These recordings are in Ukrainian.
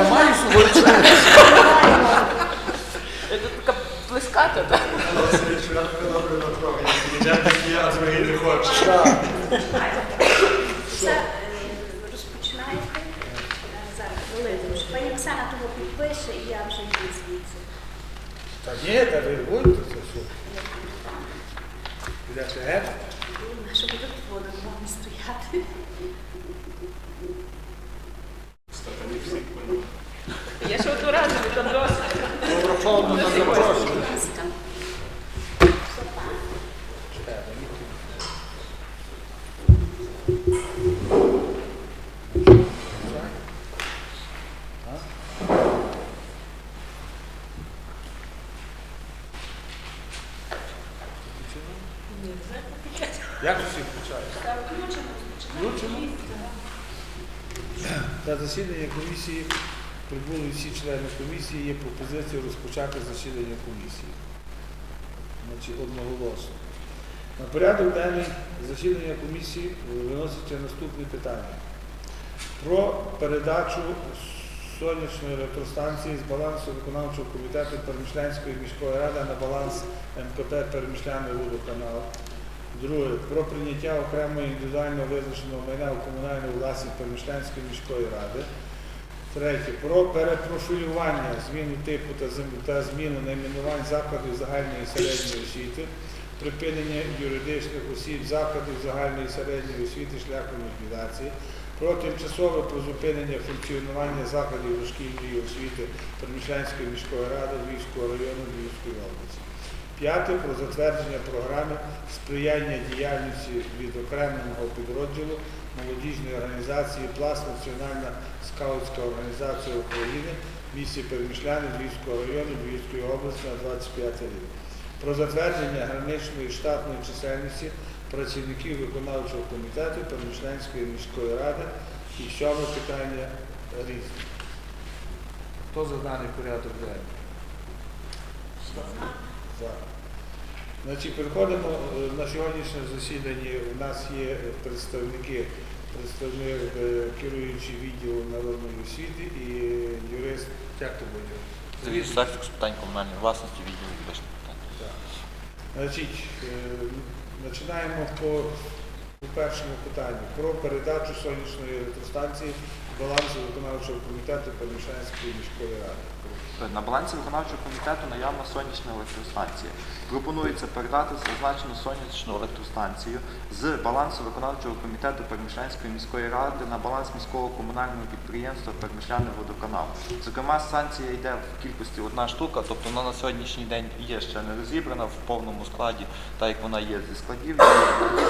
Я маю з собою члени. Це така плеската, так? Я другий не хочу. Все, е, розпочинаєте. Е, Зараз, хвилину. Пані Оксана того підпише, і я вже йду звідси. Та ні, та ви будете це все. Підете геть? Наша буде воду вам стояти. Я ще одну разу там досить. Доброповно на запрошення. Будь ласка. Як усі включають? Включено. На засідання комісії прибули всі члени комісії. Є пропозиція розпочати засідання комісії. Значить, одноголосно. На порядок денний засідання комісії виноситься наступні питання. Про передачу сонячної електростанції з балансу виконавчого комітету Перемішлянської міської ради на баланс МКП Перемішляний водоканал. Друге, про прийняття окремого індивідуально визначеного майна у комунальну власність Перемішлянської міської ради. Третє, про перепрофілювання зміну типу та зміну найменувань закладів загальної і середньої освіти, припинення юридичних осіб закладів загальної і середньої освіти шляхом ліквідації, про тимчасове призупинення функціонування закладів дошкільної освіти Перемішлянської міської ради Львівського району Львівської області. П'яте про затвердження програми сприяння діяльності від окремого підрозділу молодіжної організації Пласт Національна скаутська організація України в місті Перемішляни Львівського району Львівської області на 25 рік. Про затвердження граничної штатної чисельності працівників виконавчого комітету Перемішлянської міської ради і сьоме питання різне. Хто за даний порядок денний? Значить, переходимо е, на сьогоднішнє засідання. У нас є представники, представник е, керуючий відділом народної освіти і юрист. Як то буде? Сергій Саксик з питань комунальної власності відділу юридичних питань. Значить, е, починаємо по, по першому питанню про передачу сонячної електростанції балансу виконавчого комітету Перемішанської міської ради. На балансі виконавчого комітету наявна сонячна електростанція. Пропонується передати зазначену сонячну електростанцію з балансу виконавчого комітету Перемішлянської міської ради на баланс міського комунального підприємства Перемішляний водоканал. Зокрема, станція йде в кількості одна штука, тобто вона на сьогоднішній день є ще не розібрана в повному складі, так як вона є зі складів.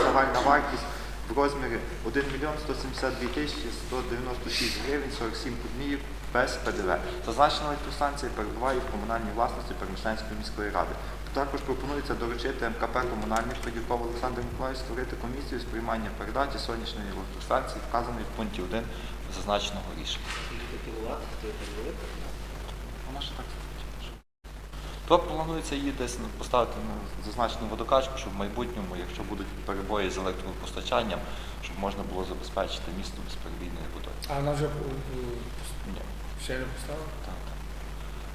Загальна вартість в розмірі 1 мільйон 172 тисячі 196 гривень 47 копійок без ПДВ. Зазначена електростанція перебуває в комунальній власності Перемішлянської міської ради. Також пропонується доручити МКП комунальник Федюков Олександр Миколаївич створити комісію з приймання передачі сонячної електростанції, вказаної в пункті 1 зазначеного рішення. Вона ж так. То планується її десь ну, поставити на зазначену водокачку, щоб в майбутньому, якщо будуть перебої з електропостачанням, щоб можна було забезпечити місто безперебійною водою. А вона вже Ні, ще не поставила? так, так.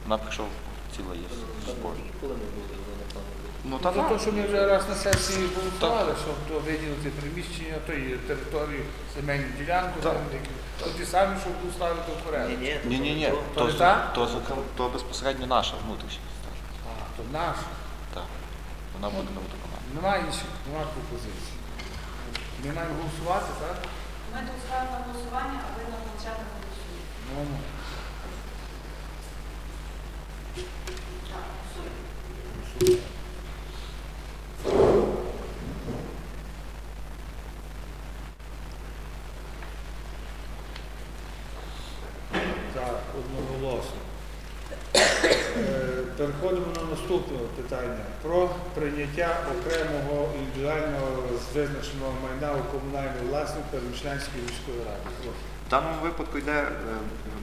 Вона прийшов ціла є збор. Коли ми будемо на плану? Ну Та те, так. що ми вже раз на сесії голосували, щоб то виділити приміщення, то і територію, земельну ділянку, там, то ті самі, щоб доставити в порядок. Ні, ні, Ні. То То, то, зокрема- то безпосередньо наша внутрішня. А, то наш. Так. Вона буде на виконання. Немає інших, немає пропозицій. Ми маємо голосувати, так? Ми тут ставимо на голосування, а ви на початок голосуєте. Ну, ну. Так, голосуємо. голосуємо. Так, одноголосно. Е, Переходимо на наступне питання про прийняття окремого індивідуального визначеного майна у комунальну власність Перемішлянської міської ради. В даному випадку йде е,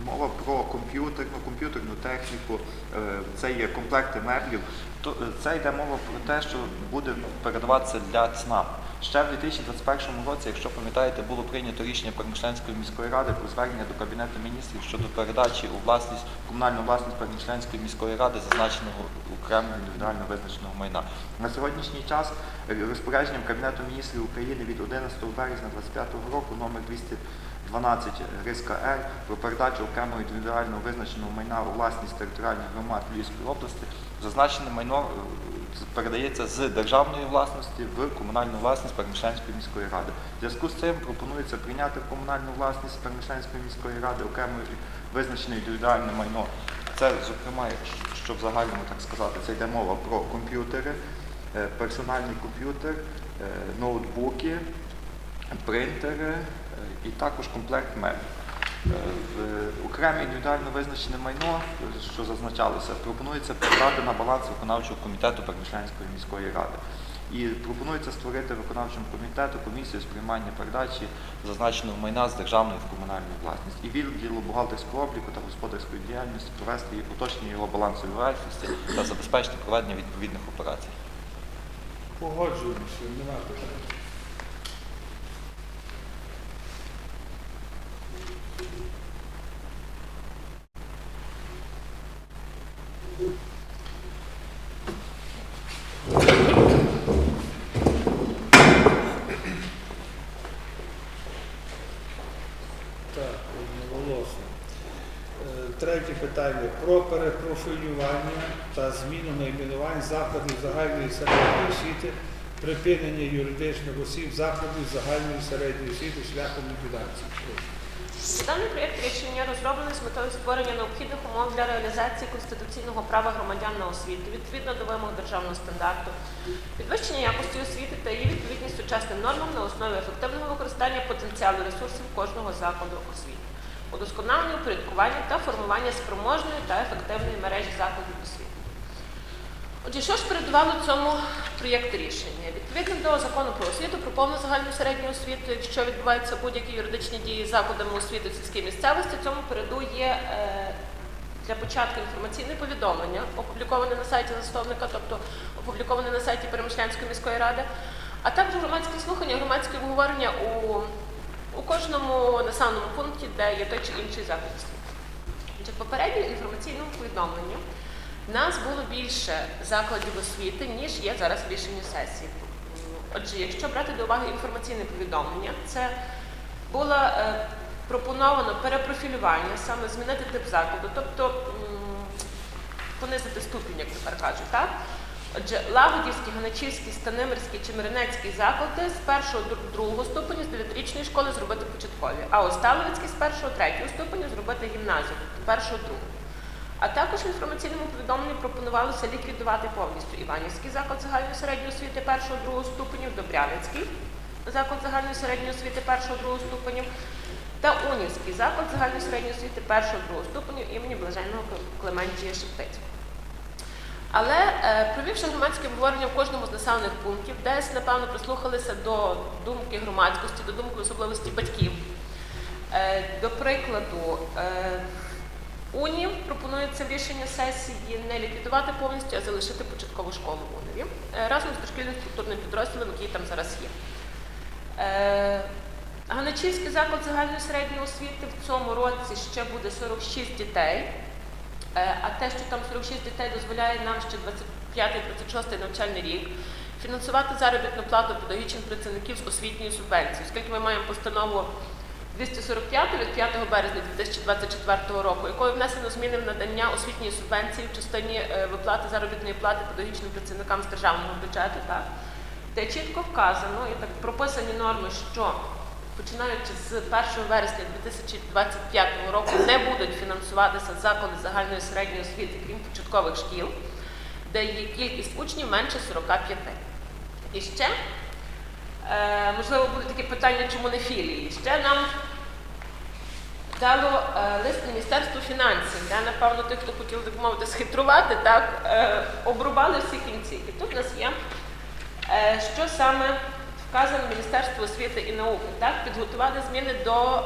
мова про комп'ютерну, комп'ютерну техніку. Е, Це є комплекти меблів е, Це йде мова про те, що буде передаватися для ЦНАП. Ще в 2021 році, якщо пам'ятаєте, було прийнято рішення Перемишленської міської ради про звернення до Кабінету міністрів щодо передачі у власність комунальну власність Перемишленської міської ради зазначеного окремого індивідуально визначеного майна. На сьогоднішній час е, розпорядженням Кабінету міністрів України від 11 березня 2025 року номер 212 риска Р про передачу окремого індивідуально визначеного майна у власність територіальних громад Львівської області зазначене майно е, передається з державної власності в комунальну власність Перемишленської міської ради. В зв'язку з цим пропонується прийняти в комунальну власність Перемишленської міської ради окремо визначене індивідуальне майно. Це, зокрема, якщо в загальному так сказати, це йде мова про комп'ютери, е, персональний комп'ютер, е, ноутбуки, принтери е, і також комплект. Е, Окреме індивідуально визначене майно, що зазначалося, пропонується передати на баланс виконавчого комітету Перемишлянської міської ради. І пропонується створити виконавчому комітету комісію з приймання передачі зазначеного майна з державної в комунальну власність і відділу бухгалтерського обліку та господарської діяльності провести її уточнення його балансової вартості та забезпечити проведення відповідних операцій. Погоджуємося, нема питань. Так, одноголосно. Е, Третє питання про перепрофілювання та зміну найменувань закладів загальної середньої освіти, припинення юридичних осіб закладів загальної середньої освіти шляхом ліквідації. Даний проєкт рішення розроблений з метою створення необхідних умов для реалізації конституційного права громадян на освіту відповідно до вимог державного стандарту, підвищення якості освіти та її відповідність сучасним нормам на основі ефективного використання потенціалу ресурсів кожного закладу освіти, удосконалення упорядкування та формування спроможної та ефективної мережі закладів освіти. Отже, що ж передувало цьому проєкту рішення? Відповідно до закону про освіту, про повну загальну середню освіту, якщо відбуваються будь-які юридичні дії закладами освіти в сільській місцевості, цьому передує е, для початку інформаційне повідомлення, опубліковане на сайті засновника, тобто опубліковане на сайті Перемишлянської міської ради, а також громадські слухання, громадські обговорення у, у кожному населеному пункті, де є той чи інший заклад освіти. В попередньому інформаційному повідомленні нас було більше закладів освіти, ніж є зараз в рішенні сесії. Отже, якщо брати до уваги інформаційне повідомлення, це було е, пропоновано перепрофілювання, саме змінити тип закладу, тобто понизити ступінь, як тепер кажуть, так? Отже, Лагодівський, Ганачівський, Станимирський чи Миринецький заклади з першого другого ступеню з 9-річної школи зробити початкові, а Осталовицький з першого третього ступеню зробити гімназію, тобто першого другого. А також в інформаційному повідомленні пропонувалося ліквідувати повністю Іванівський заклад загальної середньої освіти першого другого ступенів, Добрянецький заклад загальної середньої освіти першого другого ступенів та Унівський заклад загальної середньої освіти першого другого ступеню імені Блаженного Клементія Шептицького. Але е, провівши громадське обговорення в кожному з населених пунктів, десь, напевно, прислухалися до думки громадськості, до думки особливості батьків. Е, до прикладу, е, УНІ пропонується в рішенні сесії не ліквідувати повністю, а залишити початкову школу УНІВі е, разом з дошкільним структурним підрозділом, який там зараз є. Е, Ганачівський заклад загальної середньої освіти в цьому році ще буде 46 дітей. Е, А те, що там 46 дітей дозволяє нам ще 25-26 навчальний рік фінансувати заробітну плату педагогічних працівників з освітньої субвенції, оскільки ми маємо постанову 245 від 5 березня 2024 року, якою внесено зміни в надання освітньої субвенції в частині е, виплати заробітної плати педагогічним працівникам з державного бюджету, так, де чітко вказано і так прописані норми, що починаючи з 1 вересня 2025 року не будуть фінансуватися заклади загальної середньої освіти, крім початкових шкіл, де є кількість учнів менше 45. І ще, е, можливо, буде таке питання, чому не філії. Ще нам дало е, лист Міністерству фінансів, де, напевно, тих, хто хотів, мовити, схитрувати, так, е, обрубали всі кінцівки. Тут у нас є, що саме вказано Міністерство освіти і науки, так, підготувати зміни до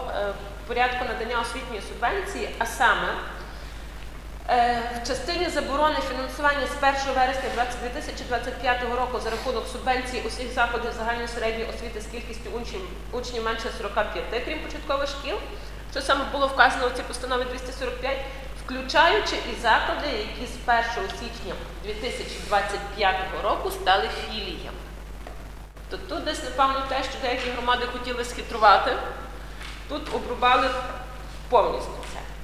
порядку надання освітньої субвенції, а саме В частині заборони фінансування з 1 вересня 2025 року за рахунок субвенцій усіх заходів загальної середньої освіти з кількістю учнів, учнів менше 45, крім початкових шкіл, що саме було вказано у цій постанові 245, включаючи і заклади, які з 1 січня 2025 року стали філіями. То тут десь, напевно, те, що деякі громади хотіли схитрувати, тут обрубали повністю це.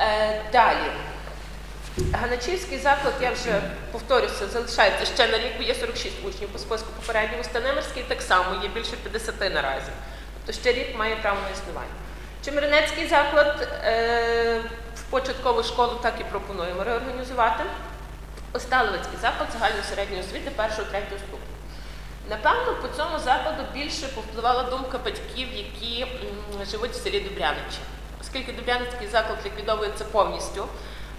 Е, далі. Ганачівський заклад, я вже повторюся, залишається ще на рік, бо є 46 учнів по списку попередньому. Станемирський так само, є більше 50 наразі. Тобто ще рік має право на існування. Чемеринецький заклад е, в початкову школу так і пропонуємо реорганізувати. Осталовицький заклад загальної середньої освіти першого третього ступеня. Напевно, по цьому закладу більше повпливала думка батьків, які живуть в селі Дубряничі. Оскільки Дубряницький заклад ліквідовується повністю,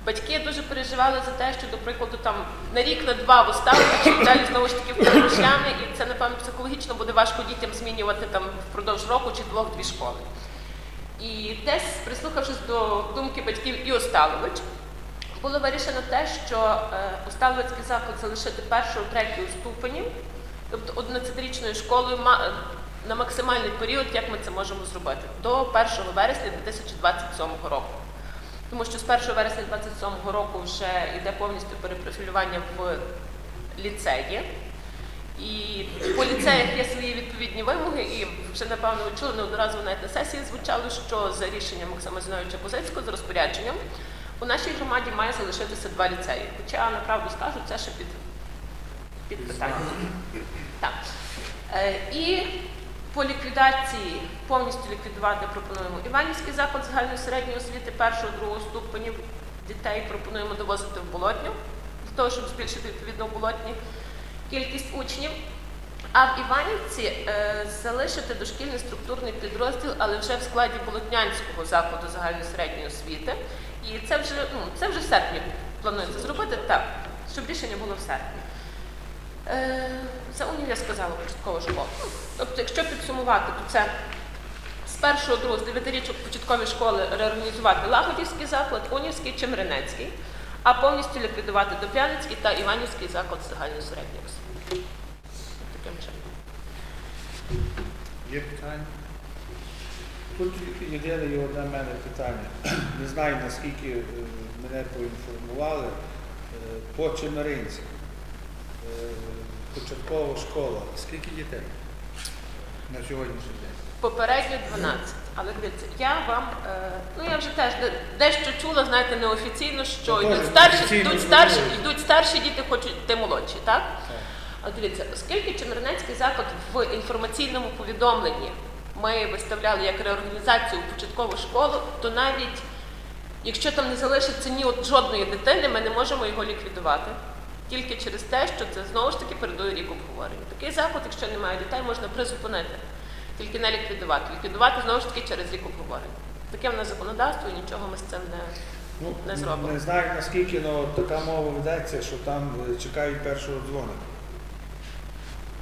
батьки дуже переживали за те, що, до прикладу, там на рік, на два в Оставличі, далі знову ж таки в Шлями, і це, напевно, психологічно буде важко дітям змінювати там впродовж року чи двох-дві школи. І десь, прислухавшись до думки батьків і Осталович, було вирішено те, що е, Осталовицький заклад залишити першого, третього ступенів, тобто 11-річною школою на максимальний період, як ми це можемо зробити, до 1 вересня 2027 року. Тому що з 1 вересня 2027 року вже йде повністю перепрофілювання в ліцеї. І по ліцеях є свої відповідні вимоги, і вже напевно ви чули неодноразово навіть на сесії звучало, що за рішенням Максима Зіновича Позицького, за розпорядженням, у нашій громаді має залишитися два ліцеї. Хоча, направду скажу, це ще під, під питанням. Так. Е, і по ліквідації повністю ліквідувати пропонуємо Іванівський заклад загальної середньої освіти першого другого ступенів. Дітей пропонуємо довозити в болотню, для того, щоб збільшити відповідно в болотні кількість учнів. А в Іванівці е, залишити дошкільний структурний підрозділ, але вже в складі Болотнянського закладу загальної середньої освіти. І це вже, ну, це вже в серпні планується зробити, так, щоб рішення було в серпні. Е, за унів я сказала початкову школу. Ну, Тобто, якщо підсумувати, то це з першого, другого, з дев'ятирічок початкової школи реорганізувати Лагодівський заклад, Унівський, Чемеринецький, а повністю ліквідувати Добрянецький та Іванівський заклад загальної середньої освіти. Таким чином. Є питання? Тут єдине є одне мене питання. Не знаю, наскільки е, мене поінформували. Е, По Чемеринці. Початкова школа. Скільки дітей на сьогоднішній день? Попередньо 12. Але дивіться, я вам, е, ну я вже теж де- дещо чула, знаєте, неофіційно, що Ну, йдуть теж старші, йдуть старші, йдуть старші діти, хочуть йти молодші, так? А дивіться, оскільки Чемернецький заклад в інформаційному повідомленні ми виставляли як реорганізацію в початкову школу, то навіть якщо там не залишиться ні от жодної дитини, ми не можемо його ліквідувати. Тільки через те, що це знову ж таки передує рік обговорення. Такий заклад, якщо немає дітей, можна призупинити, тільки не ліквідувати. Ліквідувати знову ж таки через рік обговорення. Таке в нас законодавство і нічого ми з цим не. Ну, Не зробимо. Не знаю наскільки, але така мова ведеться, що там е, чекають першого дзвоника.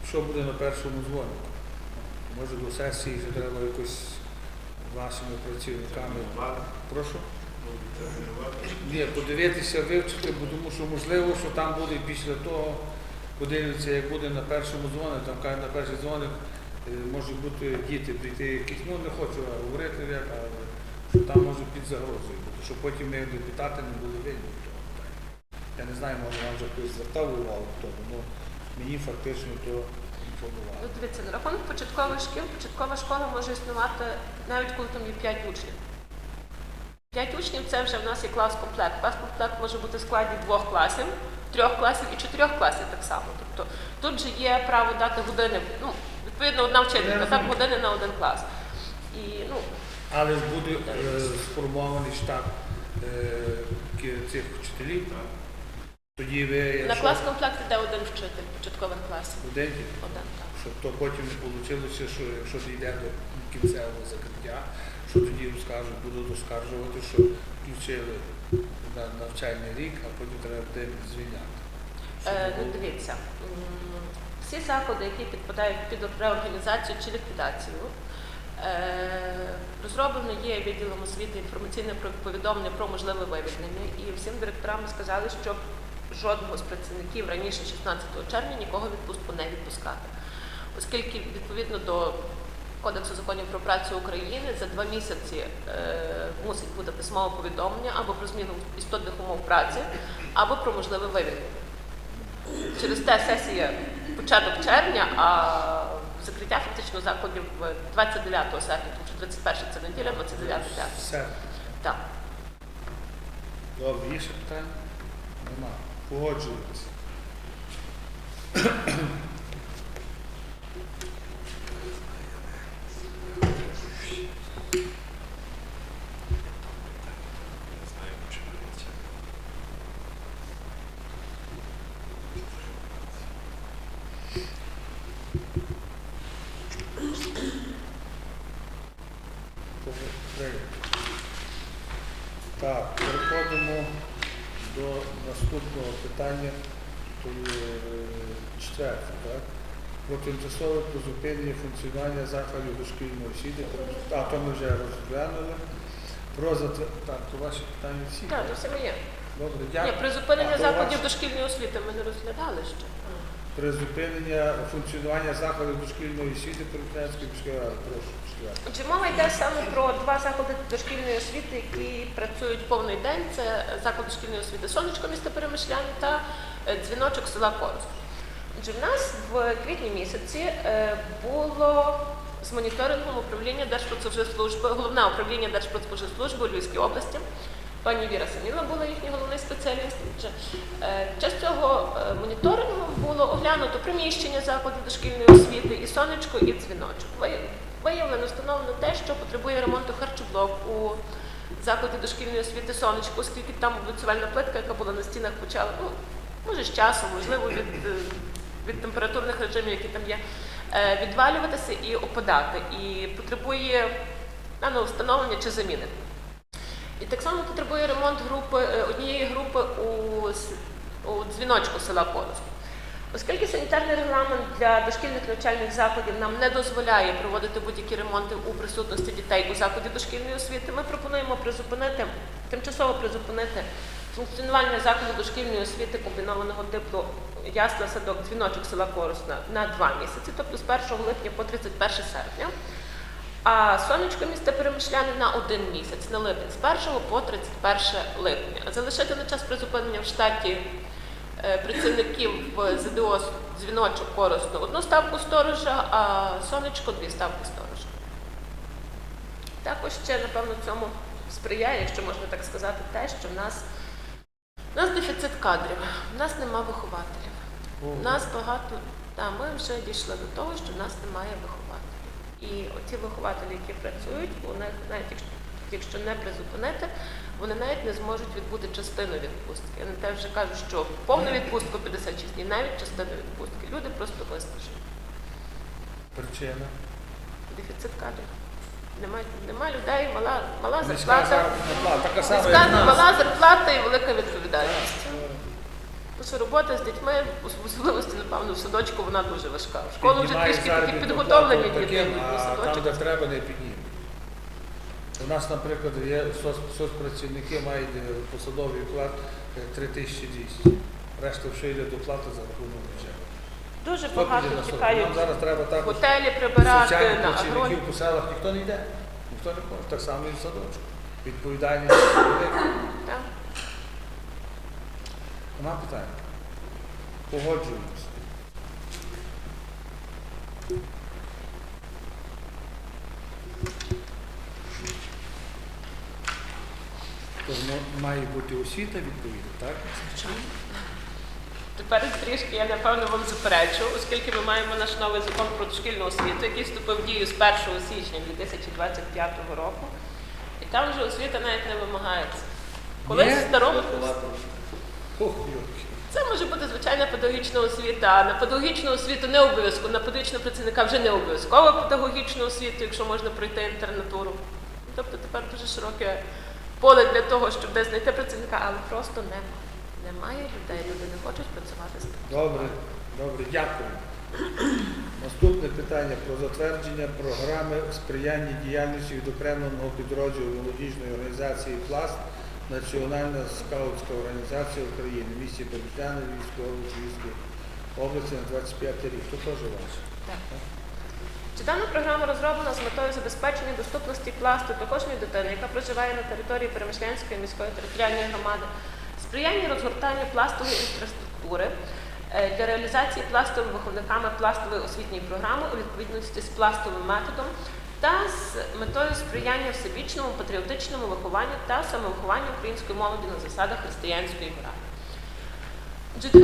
Що буде на першому дзвонику? Може до сесії вже треба якось з вашими працівниками. Прошу? Ні, подивитися, вивчити, бо тому що можливо, що там буде після того, подивитися, як буде на першому дзвонику, там кажуть, на перший дзвоник е, можуть бути діти прийти якісь, ну не хочу говорити, як, але що там може під загрозою, бути, щоб потім ми депутати не були винні. тому. Я не знаю, може вам вже хтось звертав увагу тому, але мені фактично то інформували. Ну, дивіться, на рахунок початкових шкіл, початкова школа може існувати навіть коли там є 5 учнів. 5 учнів це вже в нас є клас-комплект. Клас-комплект може бути в складі двох класів, трьох класів і чотирьох класів так само. Тобто тут же є право дати години, ну, відповідно, одна вчителька, так години на один клас. І, ну, Але буде е, сформований штат е, цих вчителів. Тоді ви, на якщо клас-комплект йде один вчитель початкових класів. студентів, Один, так. щоб то потім не вийшло, що якщо дійде до кінцевого закриття, що тоді скажуть, будуть оскаржувати, що включили на навчальний рік, а потім треба буде звільняти. Е, ну, дивіться, всі заходи, які підпадають під реорганізацію чи ліквідацію, Е, Розроблено є відділом освіти інформаційне повідомлення про можливе вивільнення, і всім директорам сказали, щоб жодного з працівників раніше 16 червня нікого відпустку не відпускати, оскільки відповідно до Кодексу законів про працю України за два місяці е, мусить бути письмове повідомлення або про зміну істотних умов праці, або про можливе вивільнення. Через те сесія початок червня, а закриття фактично закладів 29 серпня, тому що 21 це неділя, 29 п'ятниця. Все. Так. Добре, є ще питання? Нема. Погоджуємося. Прийнято. Так, переходимо до наступного питання, то є е, четверте, так? Про тимчасове призупинення функціонування закладів дошкільної освіти, а то ми вже розглянули. Про затр... Так, то ваші питання всі. Так, то все моє. Добре, Ні, призупинення А то закладів ваше? дошкільної освіти ми не розглядали ще. Призупинення функціонування закладів дошкільної освіти Перекрянської міської ради. Прошу, четверте. Отже, мова йде саме про два заклади дошкільної освіти, які працюють повний день. Це заклад дошкільної освіти Сонечко міста Перемишляни та е, дзвіночок села Корос. Отже, в нас в квітні місяці е, було з моніторингом управління Держпродспоживслужби, головне управління Держпродспоживслужби у Львівській області. Пані Віра Саміла була їхній головний спеціаліст. Отже, е, Під час цього е, моніторингу було оглянуто приміщення закладів дошкільної освіти і сонечко, і дзвіночок. Ви- Виявлено, встановлено те, що потребує ремонту харчоблок у закладі дошкільної освіти сонечко, оскільки там облицювальна плитка, яка була на стінах, почала, ну, може, з часом, можливо, від, від температурних режимів, які там є, е, відвалюватися і опадати. І потребує ну, встановлення чи заміни. І так само потребує ремонт групи, е, однієї групи у, у дзвіночку села Корос. Оскільки санітарний регламент для дошкільних навчальних закладів нам не дозволяє проводити будь-які ремонти у присутності дітей у закладі дошкільної освіти, ми пропонуємо призупинити, тимчасово призупинити функціонування закладу дошкільної освіти комбінованого типу ясла садок дзвіночок села Корос на, два місяці, тобто з 1 липня по 31 серпня. А сонечко міста Перемишляни на один місяць, на липень, з 1 по 31 липня. Залишити на час призупинення в штаті е, працівників ЗДО дзвіночок корисну одну ставку сторожа, а сонечко дві ставки сторожа. Також ще, напевно, цьому сприяє, якщо можна так сказати, те, що в нас, в нас дефіцит кадрів, в нас нема вихователів. У нас багато, та, ми вже дійшли до того, що в нас немає вихователів. І оці вихователі, які працюють, вони навіть якщо, якщо не призупинити, вони навіть не зможуть відбути частину відпустки. Я не те вже кажу, що повну відпустку 56 днів, навіть частину відпустки. Люди просто виснажені. Причина. Дефіцит кадрів. Немає, нема людей, мала, мала зарплата. Низька, мала зарплата і велика відповідальність. Тому що робота з дітьми, особливості, напевно, в садочку, вона дуже важка. В школу вже трішки такі підготовлені діти, там, де треба, не підніме. У нас, наприклад, є соцпрацівники мають е, посадовий оклад е, 3200. Решта все йде до плати за рахунок бюджету. Дуже багато на тікають Нам зараз треба в також готелі прибирати, на агроні. по селах. Ніхто не йде. Ніхто не ходить. Так само і в садочку. Відповідальність велика. Так. Нема питань. Погоджуємося. Має бути освіта відповідна, так? Тепер трішки я напевно вам заперечу, оскільки ми маємо наш новий закон про дошкільну освіту, який вступив в дію з 1 січня 2025 року. І там вже освіта навіть не вимагається. Колись в старому це може бути звичайна педагогічна освіта, а на педагогічну освіту не обов'язково, на педагогічного працівника вже не обов'язково педагогічну освіту, якщо можна пройти інтернатуру. Тобто тепер дуже широке поле для того, щоб знайти працівника, але просто немає. Немає людей, люди не хочуть працювати з тим. Добре, добре, дякую. Наступне питання про затвердження програми сприяння діяльності відокремленого підрозділу молодіжної організації «Пласт» Національна скаутська організація України місті Бережани Львівської області на 25 рік. То теж ваше. Чи дана програма розроблена з метою забезпечення доступності пласту до кожної дитини, яка проживає на території Перемишлянської міської територіальної громади, сприяння розгортанню пластової інфраструктури е, для реалізації пластовими виховниками пластової освітньої програми у відповідності з пластовим методом та з метою сприяння всебічному патріотичному вихованню та самовихованню української молоді на засадах християнської моралі.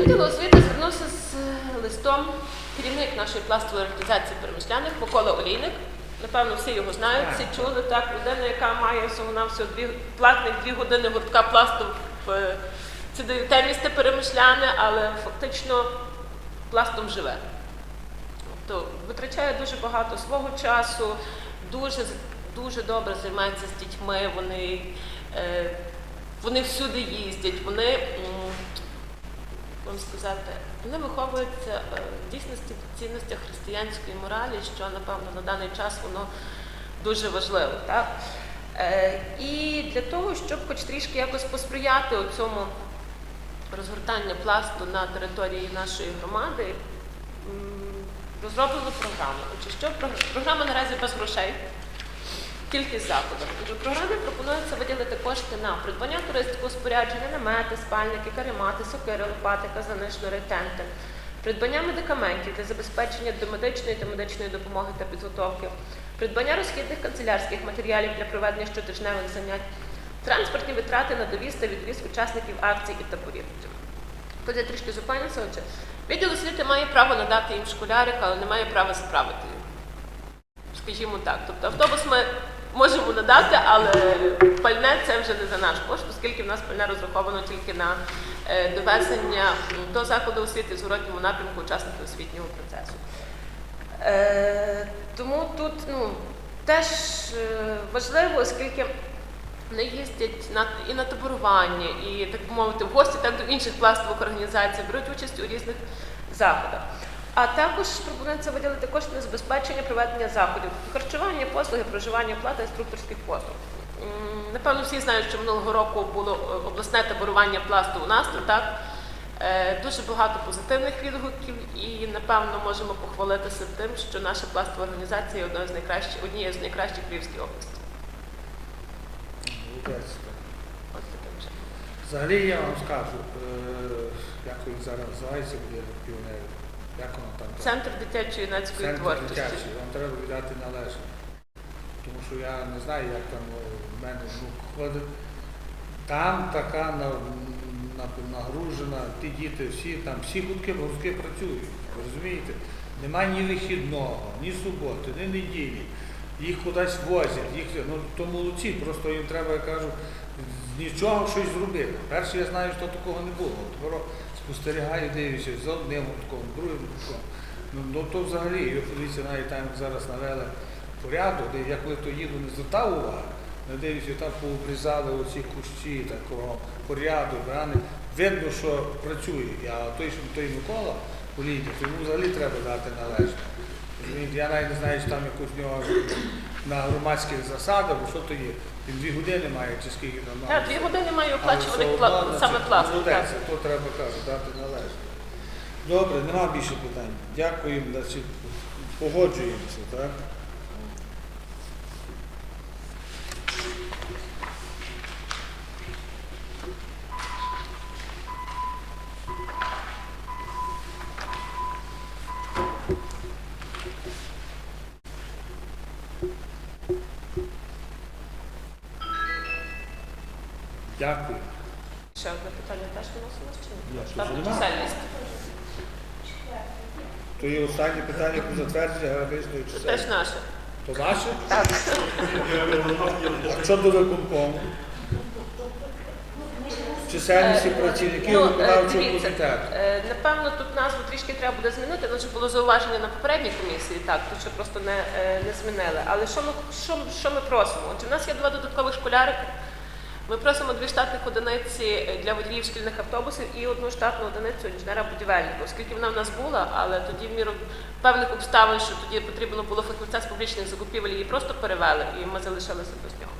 Відділу освіти звернувся з е, листом керівник нашої пластової організації перемишляних Микола Олійник. Напевно, всі його знають, всі чули. Так, людина, яка має всього на всього дві платних дві години гуртка пласту в це те місто перемишляне, але фактично пластом живе. Тобто витрачає дуже багато свого часу, дуже, дуже добре займається з дітьми, вони, е, вони всюди їздять, вони. вам сказати, вони виховуються е, в дійсності в цінностях християнської моралі, що напевно на даний час воно дуже важливо. Так? Е, І для того, щоб хоч трішки якось посприяти цьому розгортанню пласту на території нашої громади, м, розроблено програму. Отже, що програ- програма наразі без грошей. Кількість заходів. В програмі пропонується виділити кошти на придбання туристського спорядження, намети, спальники, каремати, сокири, лопати, казани, шнури, тенти, придбання медикаментів для забезпечення домедичної та медичної допомоги та підготовки, придбання розхідних канцелярських матеріалів для проведення щотижневих занять, транспортні витрати на довіз та відвіз учасників акцій і таборів. Тут я трішки зупинюся. Отже, відділ освіти має право надати їм школярик, але не має права справити їх скажімо так. Тобто автобус ми можемо надати, але пальне це вже не за наш кошт, оскільки в нас пальне розраховано тільки на е, довезення до закладу освіти в зворотньому напрямку учасників освітнього процесу. Е, тому тут ну, теж е, важливо, оскільки вони їздять на, і на таборування, і, так би мовити, в гості так до інших пластових організацій, беруть участь у різних заходах. А також пропонується виділити кошти на забезпечення проведення заходів, харчування, послуги, проживання, оплата інструкторських послуг. Напевно, всі знають, що минулого року було е, обласне таборування пласту у нас, так. Е, Дуже багато позитивних відгуків і, напевно, можемо похвалитися тим, що наша пластова організація є однією з найкращих в області. Молодець. Ось таким чином. Взагалі я вам скажу, е, як він зараз називається будинок піонерів. Як воно там? Центр дитячої юнацької Центр творчості. дитячий, вам треба віддати належне. Тому що я не знаю, як там в мене внук ходить. Там така на- на- нагружена, ті діти всі, там всі гудки гуртки працюють. Розумієте? Нема ні вихідного, ні суботи, ні неділі. Їх кудись возять, їх, ну то молодці, просто їм треба, я кажу, з нічого щось зробити. Перше я знаю, що такого не було. Тепер спостерігаю, дивлюся за одним гуртком, другим гуртком. Ну, ну то взагалі, і подивіться, навіть там зараз навели порядок, де я коли то їду, не звертав уваги. Не дивлюся, там пообрізали оці кущі, такого порядок, рани. Видно, що працює. А той, що той Микола Політик, йому взагалі треба дати належне. Я навіть не знаю, чи там якусь в нього на громадських засадах, бо що то є. Він дві години має, чи скільки там має. Так, дві години має оплачувати пла- саме пластик. так. то треба кажу, дати належне. Добре, нема більше питань. Дякуємо, значить, погоджуємося, так? Про затвердження Це теж наше. То ваше? Так. А що до виконкому? Чисельності працівників ну, е, виконавчого комітету. е, Напевно, тут назву трішки треба буде змінити, але вже було зауваження на попередній комісії, так, тут ще просто не, е, не змінили. Але що ми, що, що ми просимо? Отже, в нас є два додаткових школярики. Ми просимо дві штатних одиниці для водіїв шкільних автобусів і одну штатну одиницю інженера-будівельника, оскільки вона в нас була, але тоді в міру певних обставин, що тоді потрібно було фахівця з публічних закупівель, її просто перевели, і ми залишилися без нього.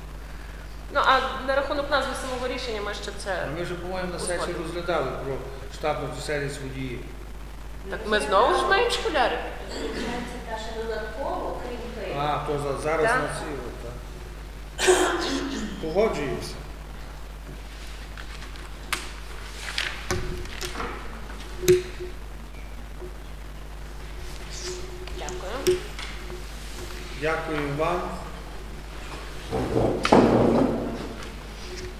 Ну а на рахунок назви самого рішення ми ще це. А ми вже, по-моєму, на сесії розглядали про штатну чисельність водіїв. Так ми знову ж маємо школярів. Це та ще крім тих. А, то за- зараз на ціло, так. Погоджуюся. Дякую. Дякую вам.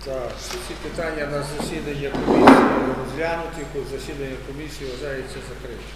Так, всі питання на засідання комісії розглянуті, засідання комісії вважається закритим.